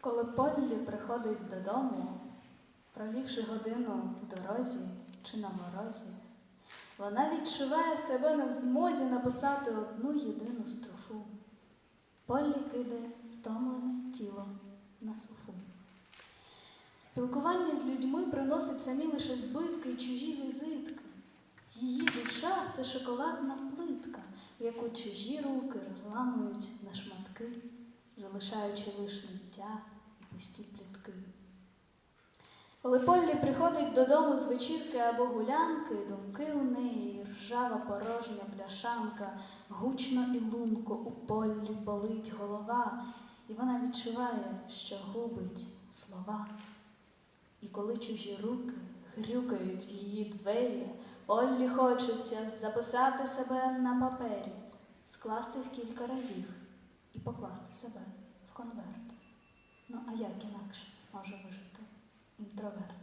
Коли Поллі приходить додому, провівши годину в дорозі чи на морозі, вона відчуває себе не в змозі написати одну єдину строфу. Поллі кидає стомлене тіло на софу. Спілкування з людьми приносить самі лише збитки й чужі візитки. Її душа це шоколадна плитка, яку чужі руки розламують на шматки, залишаючи лише ниття і пусті плітки. Коли Поллі приходить додому з вечірки або гулянки, думки у неї, ржава порожня пляшанка, гучно і лунко у Поллі болить голова, і вона відчуває, що губить слова. І коли чужі руки грюкають в її двері, Оллі хочеться записати себе на папері, скласти в кілька разів і покласти себе в конверт. Ну а як інакше може вижити інтроверт?